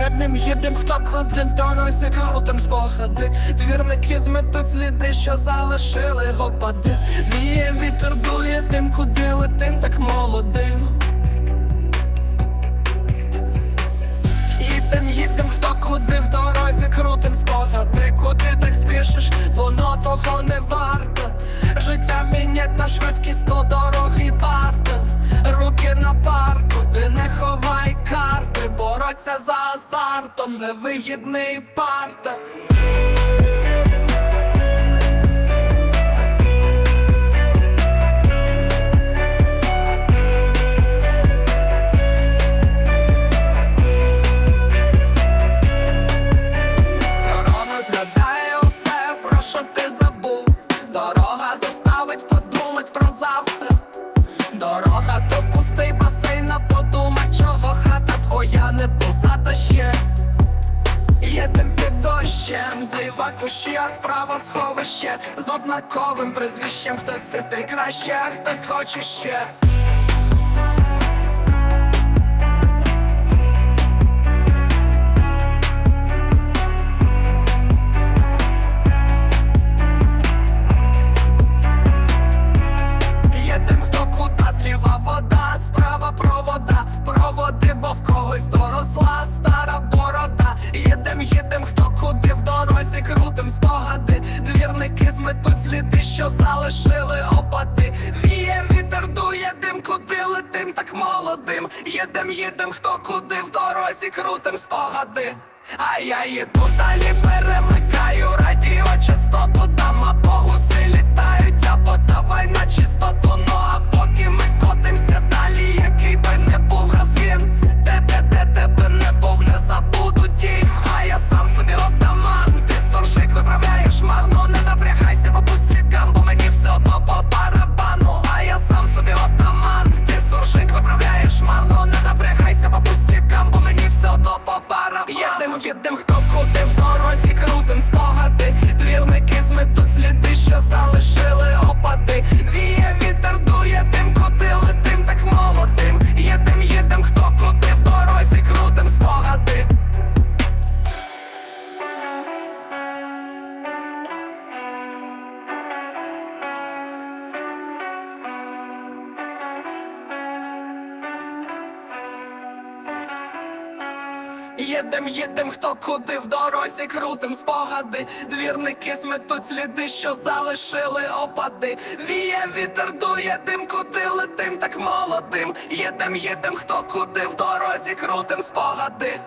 Єдним їдем, хто кладе в дорозі крутим спогади Двірники зметуть сліди, що залишили опади Віє вітер дує тим, куди летим, так молодим Їдем, їдем, хто куди в дорозі крутим спогади Куди так спішиш, воно того не варто Життя мінять на швидкість, то Бороться за азартом, невигідний парта Дорога заставить подумать про завтра. Дорога то пустий басейн, кущі, а справа сховище З однаковим прізвищем хтось ситий краще, а хтось хоче ще. Єдем хто кута, зліва вода, справа провода, проводи, бо в когось доросла що залишили опади. Віє вітер дує дим, куди летим, так молодим. Їдем, їдем, хто куди в дорозі, крутим спогади. А я їду далі перемикаю радіо частоту там а богуси літають, Їдем, їдем, хто куди в дорозі, крутим спогади. Двірники зметуть сліди, що залишили опади. Віє вітер дує дим, куди летим, так молодим. Їдем, їдем, хто куди в дорозі, крутим спогади.